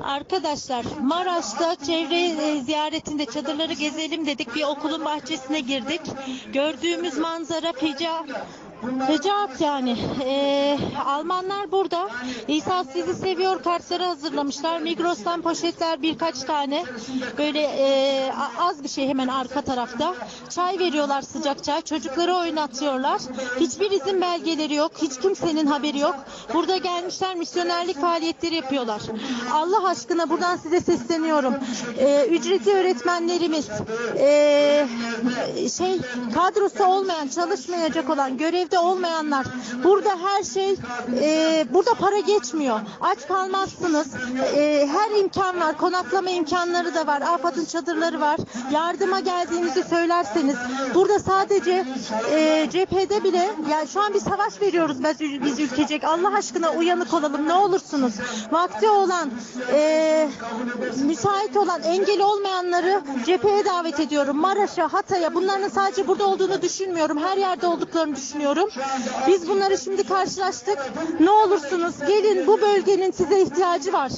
Arkadaşlar Maraş'ta çevre e, ziyaretinde çadırları gezelim dedik. Bir okulun bahçesine girdik. Gördüğümüz manzara feca Fecaat yani. Ee, Almanlar burada. İsa sizi seviyor kartları hazırlamışlar. Migros'tan poşetler birkaç tane. Böyle e, az bir şey hemen arka tarafta. Çay veriyorlar sıcak çay. Çocukları oynatıyorlar. Hiçbir izin belgeleri yok. Hiç kimsenin haberi yok. Burada gelmişler misyonerlik faaliyetleri yapıyorlar. Allah aşkına buradan size sesleniyorum. Ee, ücretli öğretmenlerimiz, ee, şey kadrosu olmayan, çalışmayacak olan, görevde olmayanlar. Burada her şey, ee, burada para geçmiyor. Aç kalmazsınız. Ee, her imkan var. Konaklama imkanları da var. AFAD'ın çadırları var. Yardıma geldiğinizi söylerseniz. Burada sadece ee, cephede bile, yani şu an bir savaş veriyoruz biz, biz ülkecek. Allah aşkına uyanık olalım ne olursunuz. Vakti olan, ee, müsait olan, engeli olmayanları cepheye davet ediyorum. Maraş'a, Hatay'a bunların sadece burada olduğunu düşünmüyorum. Her yerde olduklarını düşünüyorum. Biz bunları şimdi karşılaştık. Ne olursunuz gelin bu bölgenin size ihtiyacı var.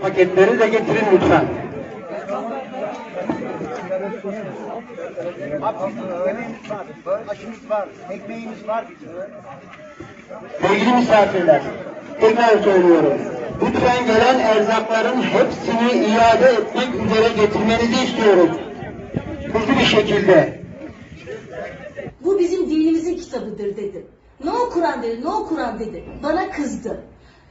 Paketleri de getirin lütfen. Yemeğimiz var, aşımız var, ekmeğimiz var. Sevgili misafirler, tekrar söylüyorum. Lütfen gelen erzakların hepsini iade etmek üzere getirmenizi istiyoruz. Hızlı bir şekilde. Bu bizim dinimizin kitabıdır dedi. No Kur'an dedi, no Kur'an dedi. Bana kızdı.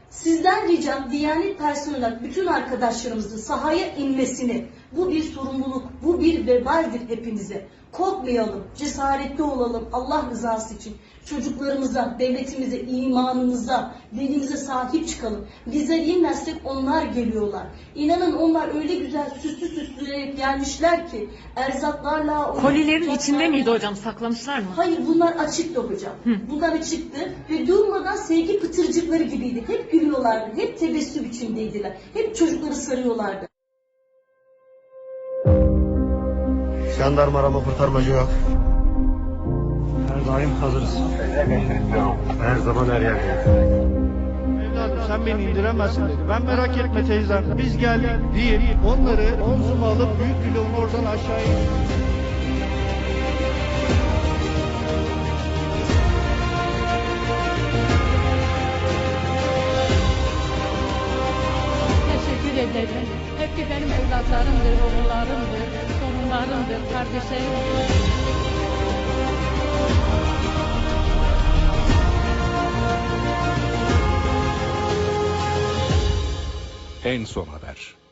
Sizden ricam Diyanet personeli olarak bütün arkadaşlarımızın sahaya inmesini. Bu bir sorumluluk, bu bir vebaldir hepimize. Korkmayalım, cesaretli olalım Allah rızası için. Çocuklarımıza, devletimize, imanımıza, dinimize sahip çıkalım. Bizler inmezsek onlar geliyorlar. İnanın onlar öyle güzel süslü süsleyerek gelmişler ki erzaklarla... Kolilerin içinde miydi hocam? Saklamışlar mı? Hayır bunlar açıktı hocam. Bunlar açıktı ve durmadan sevgi pıtırcıkları gibiydi. Hep gülüyorlardı, hep tebessüm içindeydiler. Hep çocukları sarıyorlardı. Jandarma arama kurtarmacı yok. Her daim hazırız. Her zaman her yerde. Evladım sen beni indiremezsin dedi. Ben merak etme teyzem. Biz geldik deyip onları omzuma alıp büyük bloğun oradan aşağıya indirdim. Ederim. Hepsi benim evlatlarımdır, oğullarımdır, torunlarımdır, kardeşlerimdir. En son haber.